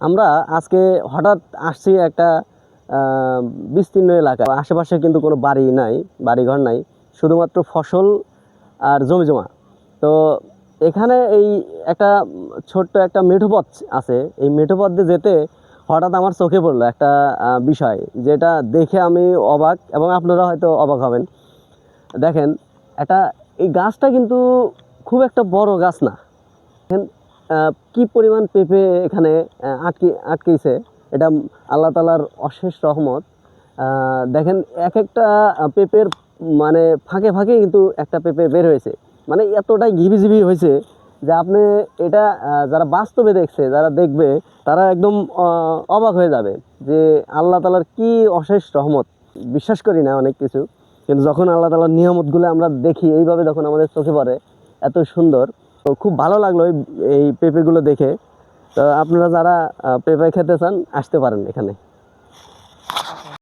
আমরা আজকে হঠাৎ আসছি একটা বিস্তীর্ণ এলাকা। আশেপাশে কিন্তু কোনো বাড়ি নাই, বাড়িঘর নাই, শুধুমাত্র ফসল আর জমি জমা। তো এখানে এই একটা ছোট্ট একটা মেঠোপথ আছে। এই মেঠো পথ দিয়ে যেতে হঠাৎ আমার চোখে পড়ল একটা বিষয়, যেটা দেখে আমি অবাক এবং আপনারা হয়তো অবাক হবেন। দেখেন, একটা, এই গাছটা কিন্তু খুব একটা বড় গাছ না। কি পরিমাণ পেঁপে এখানে আটকে আটকেছে এটা আল্লাহ তালার অশেষ রহমত। দেখেন এক একটা পেঁপের মানে ফাঁকে ফাঁকে কিন্তু একটা পেঁপে বের হয়েছে। মানে এতটাই ঘিবিঝিবি হয়েছে যে আপনি এটা যারা বাস্তবে দেখছে, যারা দেখবে, তারা একদম অবাক হয়ে যাবে যে আল্লাহ তালার কি অশেষ রহমত। বিশ্বাস করি না অনেক কিছু, কিন্তু যখন আল্লাহ তালার নিয়ামতগুলো আমরা দেখি, এইভাবে যখন আমাদের চোখে পড়ে, এত সুন্দর। তো খুব ভালো লাগল এই- পেঁপেগুলো দেখে। তো আপনারা যারা পেঁপে খেতে চান, আসতে পারেন এখানে।